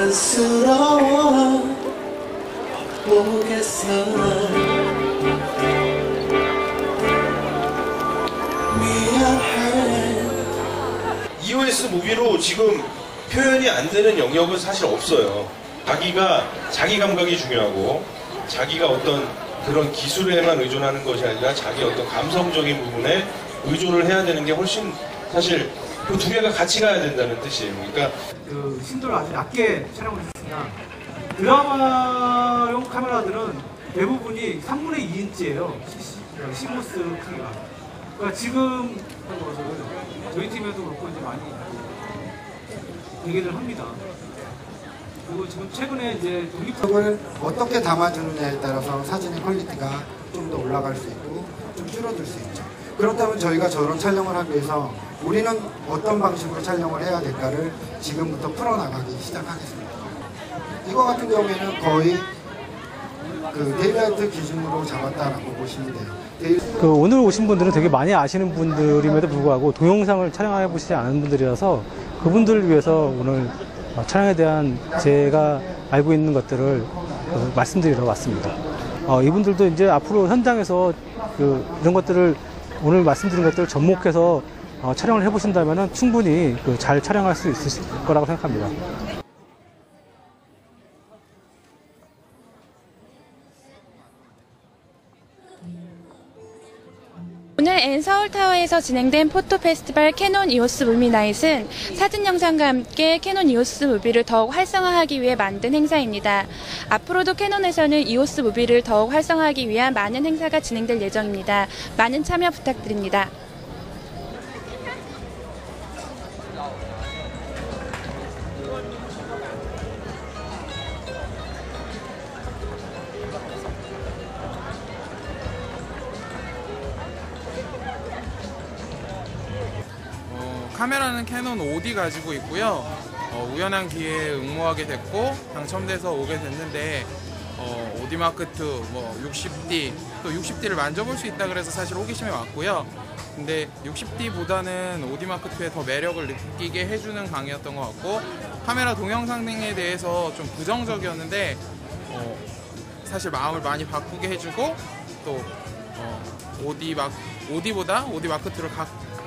안쓰러워 보겠어 미안해 EOS 무비로 지금 표현이 안 되는 영역은 사실 없어요. 자기가 자기 감각이 중요하고 자기가 어떤 그런 기술에만 의존하는 것이 아니라 자기 어떤 감성적인 부분에 의존을 해야 되는 게 훨씬 사실 그 두 개가 같이 가야 된다는 뜻이에요. 그러니까 그 심도를 아주 낮게 촬영을 했습니다. 드라마용 카메라들은 대부분이 3분의 2인치예요. 시모스 크기가. 그러니까 지금 저희 팀에도 그렇고 이제 많이 얘기를 합니다. 그리고 지금 최근에 이제 독립 을 어떻게 담아주느냐에 따라서 사진의 퀄리티가 좀 더 올라갈 수 있고 좀 줄어들 수 있죠. 그렇다면 저희가 저런 촬영을 하기 위해서 우리는 어떤 방식으로 촬영을 해야 될까를 지금부터 풀어나가기 시작하겠습니다. 이거 같은 경우에는 거의 그 데일라이트 기준으로 잡았다라고 보시면 돼요. 그 오늘 오신 분들은 되게 많이 아시는 분들임에도 불구하고 동영상을 촬영해 보시지 않은 분들이라서 그분들을 위해서 오늘 어, 촬영에 대한 제가 알고 있는 것들을 어, 말씀드리러 왔습니다. 어, 이분들도 이제 앞으로 현장에서 그 이런 것들을 오늘 말씀드린 것들을 접목해서 어, 촬영을 해보신다면 충분히 그 잘 촬영할 수 있으실 거라고 생각합니다. 오늘 N 서울타워에서 진행된 포토 페스티벌 캐논 이오스 무비나잇은 사진 영상과 함께 캐논 이오스 무비를 더욱 활성화하기 위해 만든 행사입니다. 앞으로도 캐논에서는 이오스 무비를 더욱 활성화하기 위한 많은 행사가 진행될 예정입니다. 많은 참여 부탁드립니다. 카메라는 캐논 5D 가지고 있고요. 어, 우연한 기회에 응모하게 됐고 당첨돼서 오게 됐는데 어, 5D 마크 2, 뭐 60D 또 60D를 만져볼 수 있다 그래서 사실 호기심에 왔고요. 근데 60D보다는 5D 마크 2의 더 매력을 느끼게 해주는 강의였던 것 같고 카메라 동영상 등에 대해서 좀 부정적이었는데 어, 사실 마음을 많이 바꾸게 해주고 또 어, 5D 막 5D보다 5D 마크 2를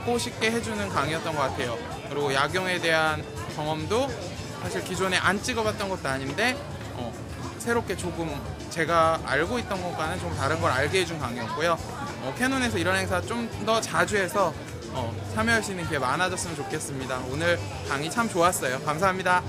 갖고 싶게 해주는 강의였던 것 같아요. 그리고 야경에 대한 경험도 사실 기존에 안 찍어봤던 것도 아닌데 어, 새롭게 조금 제가 알고 있던 것과는 좀 다른 걸 알게 해준 강의였고요. 어, 캐논에서 이런 행사 좀 더 자주 해서 어, 참여할 수 있는 기회 많아졌으면 좋겠습니다. 오늘 강의 참 좋았어요. 감사합니다.